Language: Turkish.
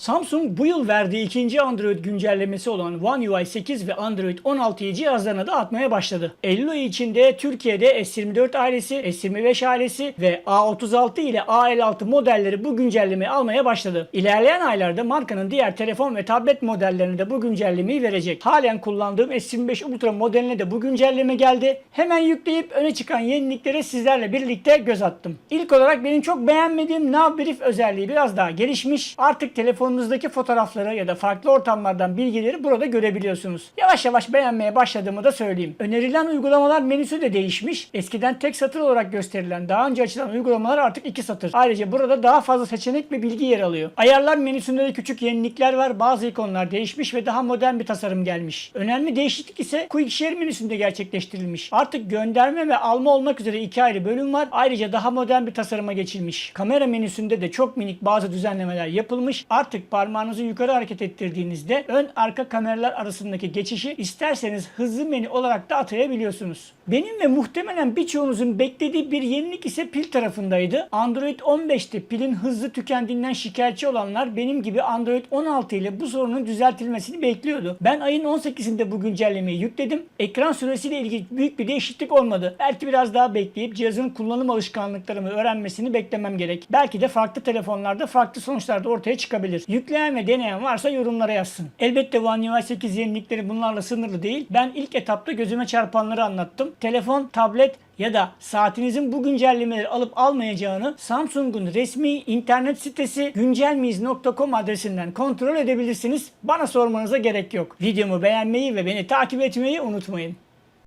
Samsung bu yıl verdiği ikinci Android güncellemesi olan One UI 8 ve Android 16'yı cihazlarına da atmaya başladı. Eylül ayı içinde Türkiye'de S24 ailesi, S25 ailesi ve A36 ile A56 modelleri bu güncellemeyi almaya başladı. İlerleyen aylarda markanın diğer telefon ve tablet modellerine de bu güncellemeyi verecek. Halen kullandığım S25 Ultra modeline de bu güncelleme geldi. Hemen yükleyip öne çıkan yeniliklere sizlerle birlikte göz attım. İlk olarak benim çok beğenmediğim Nav özelliği biraz daha gelişmiş. Artık telefonunuzdaki fotoğrafları ya da farklı ortamlardan bilgileri burada görebiliyorsunuz. Yavaş yavaş beğenmeye başladığımı da söyleyeyim. Önerilen uygulamalar menüsü de değişmiş. Eskiden tek satır olarak gösterilen daha önce açılan uygulamalar artık iki satır. Ayrıca burada daha fazla seçenek ve bilgi yer alıyor. Ayarlar menüsünde de küçük yenilikler var. Bazı ikonlar değişmiş ve daha modern bir tasarım gelmiş. Önemli değişiklik ise Quick Share menüsünde gerçekleştirilmiş. Artık gönderme ve alma olmak üzere iki ayrı bölüm var. Ayrıca daha modern bir tasarıma geçilmiş. Kamera menüsünde de çok minik bazı düzenlemeler yapılmış. Artık parmağınızı yukarı hareket ettirdiğinizde ön arka kameralar arasındaki geçişi isterseniz hızlı menü olarak da atayabiliyorsunuz. Benim ve muhtemelen birçoğunuzun beklediği bir yenilik ise pil tarafındaydı. Android 15'te pilin hızlı tükendiğinden şikayetçi olanlar benim gibi Android 16 ile bu sorunun düzeltilmesini bekliyordu. Ben ayın 18'inde bu güncellemeyi yükledim. Ekran süresiyle ilgili büyük bir değişiklik olmadı. Belki biraz daha bekleyip cihazın kullanım alışkanlıklarımı öğrenmesini beklemem gerek. Belki de farklı telefonlarda farklı sonuçlar da ortaya çıkabilir. Yükleyen ve deneyen varsa yorumlara yazsın. Elbette One UI 8 yenilikleri bunlarla sınırlı değil. Ben ilk etapta gözüme çarpanları anlattım. Telefon, tablet ya da saatinizin bu güncellemeleri alıp almayacağını Samsung'un resmi internet sitesi güncelmiyiz.com adresinden kontrol edebilirsiniz. Bana sormanıza gerek yok. Videomu beğenmeyi ve beni takip etmeyi unutmayın.